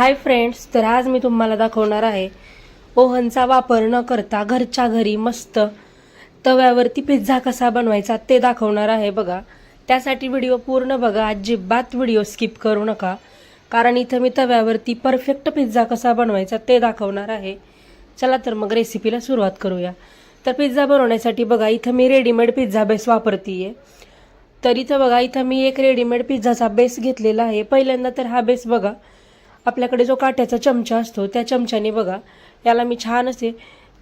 Hi friends तर आज मी तुम्हाला दाखवणार आहे ओव्हनचा वापर न करता घरच्या घरी मस्त तव्यावरती पिझ्झा कसा बनवायचा ते दाखवणार आहे बघा. त्यासाठी व्हिडिओ पूर्ण बघा अजिबात व्हिडिओ स्किप करू नका कारण इथं मी तव्यावरती परफेक्ट पिझ्झा कसा बनवायचा ते दाखवणार आहे. चला तर मग रेसिपीला सुरुवात करूया. तर पिझ्झा बनवण्यासाठी बघा इथं मी रेडीमेड पिझ्झा बेस वापरतीये. तर इथं बघा इथं मी एक रेडीमेड पिझ्झाचा बेस घेतलेला आहे. पहिल्यांदा तर हा बेस बघा. आपल्याकडे जो काट्याचा चमचा असतो त्या चमच्याने बघा याला मी छान असे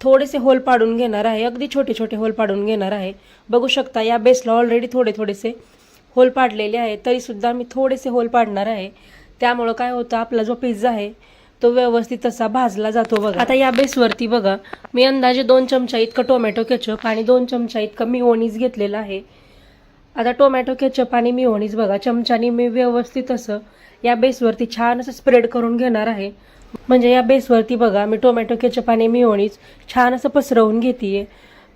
थोडेसे होल पाडून घेणार आहे. अगदी छोटे छोटे होल पाडून घेणार आहे. बघू शकता या बेसला ऑलरेडी थोडे थोडेसे होल पाडलेले आहे. तरीसुद्धा मी थोडेसे होल पाडणार आहे. त्यामुळं काय होतं आपला जो पिझ्झा आहे तो व्यवस्थित तसा भाजला जातो बघा. आता या बेसवरती बघा मी अंदाजे दोन चमचा इतकं टोमॅटो केचप आणि दोन चमचा इतकं मी मिओनीज घेतलेला आहे. आता टोमॅटो केचप आणि मिहोणीच बघा चमच्यानी मी व्यवस्थित असं या बेसवरती छान असं स्प्रेड करून घेणार आहे. म्हणजे या बेसवरती बघा मी टोमॅटो केचप आणि मिओनीज छान असं पसरवून घेते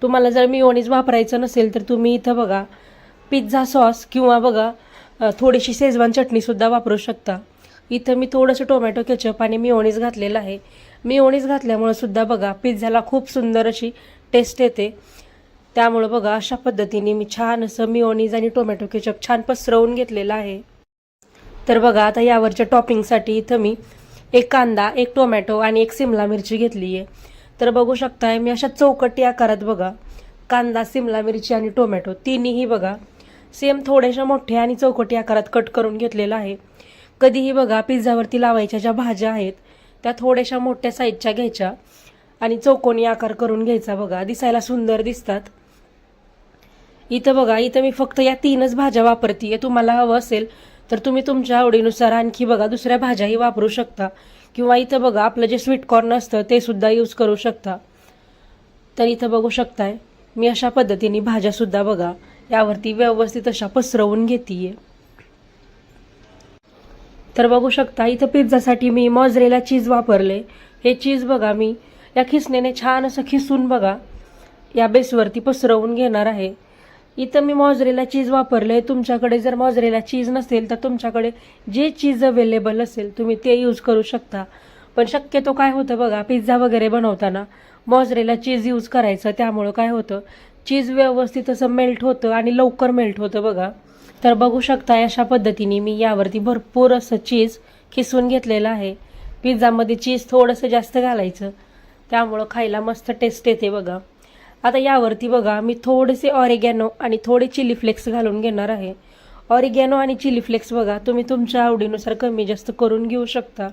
तुम्हाला जर मिओनीज वापरायचं नसेल तर तुम्ही इथं बघा पिझ्झा सॉस किंवा बघा थोडीशी शेजवान चटणीसुद्धा वापरू शकता. इथं मी थोडंसं टोमॅटो केचप आणि मिओनीज घातलेलं आहे. मिओनीज घातल्यामुळं सुद्धा बघा पिझ्झाला खूप सुंदर अशी टेस्ट येते. त्यामुळं बघा अशा पद्धतीने मी छान असं मिओनीज आणि टोमॅटो केचप छान पसरवून घेतलेलं आहे. तर बघा आता यावरच्या टॉपिंगसाठी इथं मी एक कांदा एक टोमॅटो आणि एक सिमला मिरची घेतली आहे. तर बघू शकताय मी अशा चौकटी आकारात बघा कांदा सिमला मिरची आणि टोमॅटो तिन्हीही बघा सेम थोड्याशा मोठ्या आणि चौकटी आकारात कट करून घेतलेला आहे. कधीही बघा पिझ्झावरती लावायच्या ज्या भाज्या आहेत त्या थोड्याशा मोठ्या साईजच्या घ्यायच्या आणि चौकोनी आकार करून घ्यायचा बघा. दिसायला सुंदर दिसतात. इथं बघा इथं मी फक्त या तीनच भाज्या वापरते. तुम्हाला हवं असेल तर तुम्ही तुमच्या आवडीनुसार आणखी बघा दुसऱ्या भाज्याही वापरू शकता. किंवा इथं बघा आपलं जे स्वीट कॉर्न असतं ते सुद्धा यूज करू शकता. तर इथं बघू शकताय मी अशा पद्धतीने भाज्यासुद्धा बघा यावरती व्यवस्थित अशा पसरवून घेते तर बघू शकता इथं पिझ्झासाठी मी मॉजरेला चीज वापरले. हे चीज बघा मी या खिसणेने छान असं खिसून बघा या बेसवरती पसरवून घेणार आहे. इथं मी मॉजरेला चीज वापरले तुमच्याकडे जर मॉजरेला चीज नसेल तर तुमच्याकडे जे चीज अवेलेबल असेल तुम्ही ते यूज करू शकता. पण शक्यतो काय होतं बघा पिझ्झा वगैरे बनवताना मॉजरेला चीज यूज करायचं त्यामुळं काय होतं चीज व्यवस्थित असं मेल्ट होतं आणि लवकर मेल्ट होतं बघा. तर बघू शकता अशा पद्धतीने मी यावरती भरपूर असं चीज खिसून घेतलेलं आहे. पिझ्झामध्ये चीज थोडंसं जास्त घालायचं त्यामुळं खायला मस्त टेस्ट येते बघा. आता यावरती बघा मी थोडेसे ऑरिगॅनो आणि थोडे चिली फ्लेक्स घालून घेणार आहे. ऑरिगॅनो आणि चिली फ्लेक्स बघा तुम्ही तुमच्या आवडीनुसार कमी जास्त करून घेऊ शकता.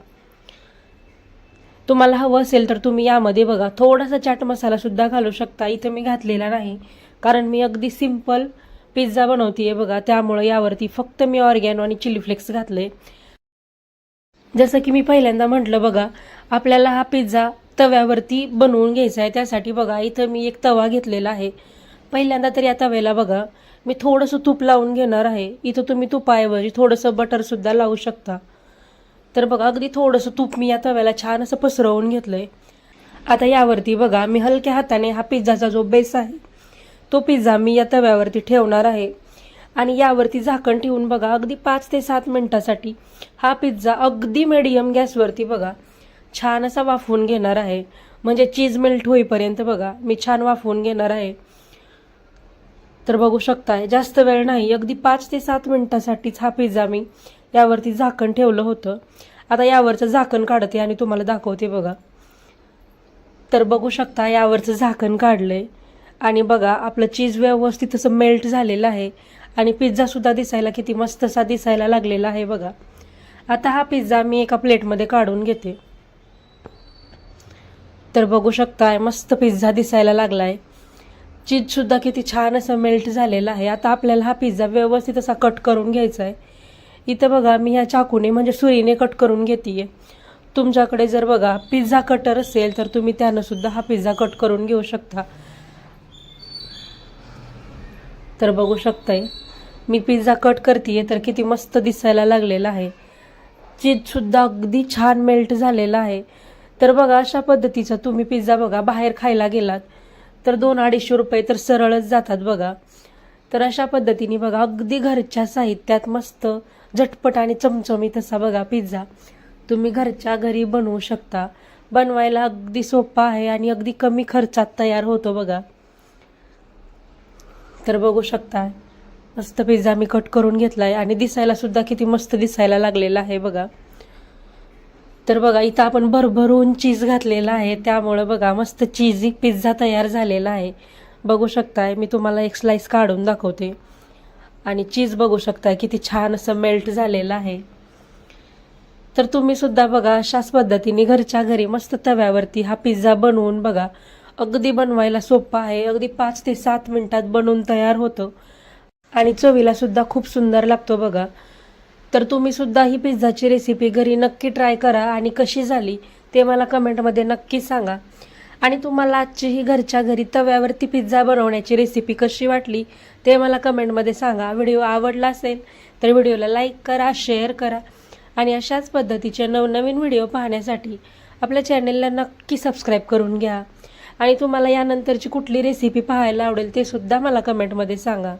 तुम्हाला हवं असेल तर तुम्ही यामध्ये बघा थोडासा चाट मसालासुद्धा घालू शकता. इथं मी घातलेला नाही कारण मी अगदी सिंपल पिझ्झा बनवतीये बघा. त्यामुळं यावरती फक्त मी ऑर्गॅनो आणि चिली फ्लेक्स घातले. जसं की मी पहिल्यांदा म्हटलं बघा आपल्याला हा पिझ्झा तव्यावरती बनवून घ्यायचं आहे. त्यासाठी बघा इथं मी एक तवा घेतलेला आहे. पहिल्यांदा तर या तव्याला बघा मी थोडंसं तूप लावून घेणार आहे. इथं तुम्ही तुपाऐवजी थोडंसं बटरसुद्धा लावू शकता. तर बघा अगदी थोडंसं तूप मी या तव्याला छान असं पसरवून घेतलं आहे आता यावरती बघा मी हलक्या हाताने हा पिझ्झाचा जो बेस आहे तो पिझ्झा मी या तव्यावरती ठेवणार आहे. आणि यावरती झाकण ठेवून बघा अगदी पाच ते सात मिनटासाठी हा पिझ्झा अगदी मिडियम गॅसवरती बघा छान असा वाफवून घेणार आहे. म्हणजे चीज मेल्ट होईपर्यंत बघा मी छान वाफवून घेणार आहे. तर बघू शकताय जास्त वेळ नाही. अगदी पाच ते सात मिनिटासाठीच हा पिझ्झा मी यावरती झाकण ठेवलं होतं. आता यावरचं झाकण काढते आणि तुम्हाला दाखवते बघा. तर बघू शकता यावरचं झाकण काढलंय. आणि बघा आपलं चीज व्यवस्थित असं मेल्ट झालेलं आहे. आणि पिझ्झासुद्धा दिसायला किती मस्त असा दिसायला लागलेला आहे बघा. आता हा पिझ्झा मी एका प्लेटमध्ये काढून घेते. तर बघू शकताय मस्त पिझ्झा दिसायला लागलाय. चीजसुद्धा किती छान असं मेल्ट झालेला आहे. आता आपल्याला हा पिझ्झा व्यवस्थित असा कट करून घ्यायचा आहे इथं बघा मी ह्या चाकूने म्हणजे सुरीने कट करून घेते तुमच्याकडे जर बघा पिझ्झा कटर असेल तर तुम्ही त्यानंसुद्धा हा पिझ्झा कट करून घेऊ शकता. तर बघू शकताय मी पिझ्झा कट करते तर किती मस्त दिसायला लागलेला आहे. चीजसुद्धा अगदी छान मेल्ट झालेला आहे. तर बघा अशा पद्धतीचा तुम्ही पिझ्झा बघा बाहेर खायला गेलात तर दोन अडीचशे रुपये तर सरळच जातात बघा. तर अशा पद्धतीने बघा अगदी घरच्या साहित्यात मस्त झटपट आणि चमचमीत असा बघा पिझ्झा तुम्ही घरच्या घरी बनवू शकता. बनवायला अगदी सोपा आहे आणि अगदी कमी खर्चात तयार होतो बघा. तर बघू शकता मस्त पिझ्झा मी कट करून घेतला आहे आणि दिसायला सुद्धा किती मस्त दिसायला लागलेला आहे बघा. तर बघा इथं आपण भरभरून चीज घातलेला आहे. त्यामुळं बघा मस्त चीजी पिझ्झा तयार झालेला आहे. बघू शकताय मी तुम्हाला एक स्लाइस काढून दाखवते. आणि चीज बघू शकताय किती छान असं मेल्ट झालेलं आहे. तर तुम्ही सुद्धा बघा अशाच पद्धतीने घरच्या घरी मस्त तव्यावरती हा पिझ्झा बनवून बघा. अगदी बनवायला सोपा आहे. अगदी पाच ते सात मिनिटात बनवून तयार होतं. आणि चवीला सुद्धा खूप सुंदर लागतो बघा. तर तुम्ही सुद्धा ही पिझ्झाची रेसिपी घरी नक्की ट्राय करा आणि कशी झाली ते मला कमेंटमध्ये नक्की सांगा. आणि तुम्हाला आजची ही घरच्या घरी तव्यावरती पिझ्झा बनवण्याची रेसिपी कशी वाटली ते मला कमेंटमध्ये सांगा. व्हिडिओ आवडला असेल तर व्हिडिओला लाईक करा शेअर करा आणि अशाच पद्धतीचे नवनवीन व्हिडिओ पाहण्यासाठी आपल्या चॅनेलला नक्की सबस्क्राईब करून घ्या. आणि तुम्हाला यानंतरची कुठली रेसिपी पाहायला आवडेल ते सुद्धा मला कमेंटमध्ये सांगा.